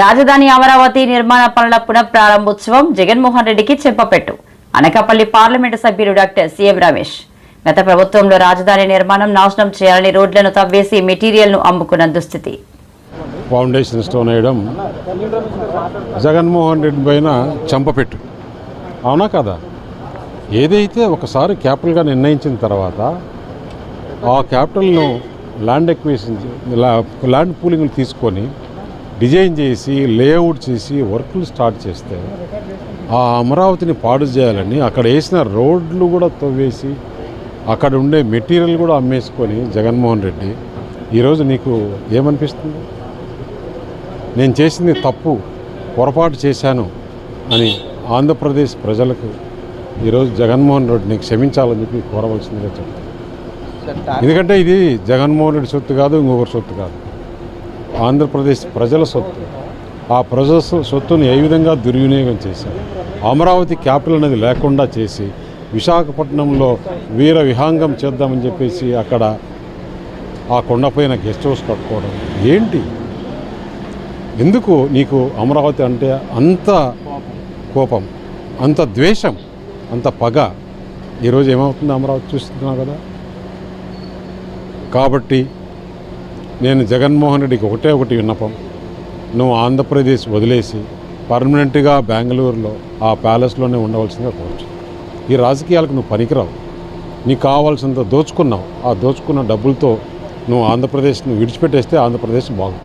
రాజధాని అమరావతి నిర్మాణ పనుల పునఃప్రారంభోత్సవం జగన్మోహన్ రెడ్డికి చెప్పపెట్టు. అనకాపల్లి పార్లమెంటు సభ్యుడు డాక్టర్ సీఎం రమేష్. గత ప్రభుత్వంలో రాజధాని నిర్మాణం నాశనం చేయాలని రోడ్లను తవ్వేసి మెటీరియల్ను అమ్ముకున్న దుస్థితి ఫౌండేషన్ స్టోన్ వేయడం జగన్మోహన్ రెడ్డి పైన చంపపెట్టు. అవునా కదా? ఏదైతే ఒకసారి క్యాపిటల్గా నిర్ణయించిన తర్వాత ఆ క్యాపిటల్ను ల్యాండ్ ఎక్వేషన్ ల్యాండ్ పూలింగ్లు తీసుకొని డిజైన్ చేసి లేఅవుట్ చేసి వర్క్లు స్టార్ట్ చేస్తే ఆ అమరావతిని పాడు చేయాలని అక్కడ వేసిన రోడ్లు కూడా తవ్వేసి అక్కడ ఉండే మెటీరియల్ కూడా అమ్మేసుకొని జగన్మోహన్ రెడ్డి ఈరోజు నీకు ఏమనిపిస్తుంది? నేను చేసింది తప్పు పొరపాటు చేశాను అని ఆంధ్రప్రదేశ్ ప్రజలకు ఈరోజు జగన్మోహన్ రెడ్డిని క్షమించాలని చెప్పి కోరవలసిందిగా చెప్తాను ఎందుకంటే ఇది జగన్మోహన్ రెడ్డి సొత్తు కాదు ఇంకొకరి సొత్తు కాదు. ఆంధ్రప్రదేశ్ ప్రజల సొత్తు. ఆ ప్రజల సొత్తును ఏ విధంగా దుర్వినియోగం చేశారు? అమరావతి క్యాపిటల్ అనేది లేకుండా చేసి విశాఖపట్నంలో వీర విహాంగం చేద్దామని చెప్పేసి అక్కడ ఆ కొండపైన గెస్ట్ హౌస్ కట్టుకోవడం. ఏంటి? ఎందుకు నీకు అమరావతి అంటే అంత కోపం అంత ద్వేషం అంత పగ? ఈరోజు ఏమవుతుంది అమరావతి చూస్తున్నావు కదా? కాబట్టి నేను జగన్మోహన్ రెడ్డికి ఒకటే ఒకటి విన్నపం. నువ్వు ఆంధ్రప్రదేశ్ వదిలేసి పర్మనెంట్గా బెంగళూరులో ఆ ప్యాలెస్లోనే ఉండవలసిందిగా కోరుచు. ఈ రాజకీయాలకు నువ్వు పనికిరావు. నీకు కావాల్సినంత దోచుకున్నావు. ఆ దోచుకున్న డబ్బులతో నువ్వు ఆంధ్రప్రదేశ్ను విడిచిపెట్టేస్తే ఆంధ్రప్రదేశ్ బాగుంది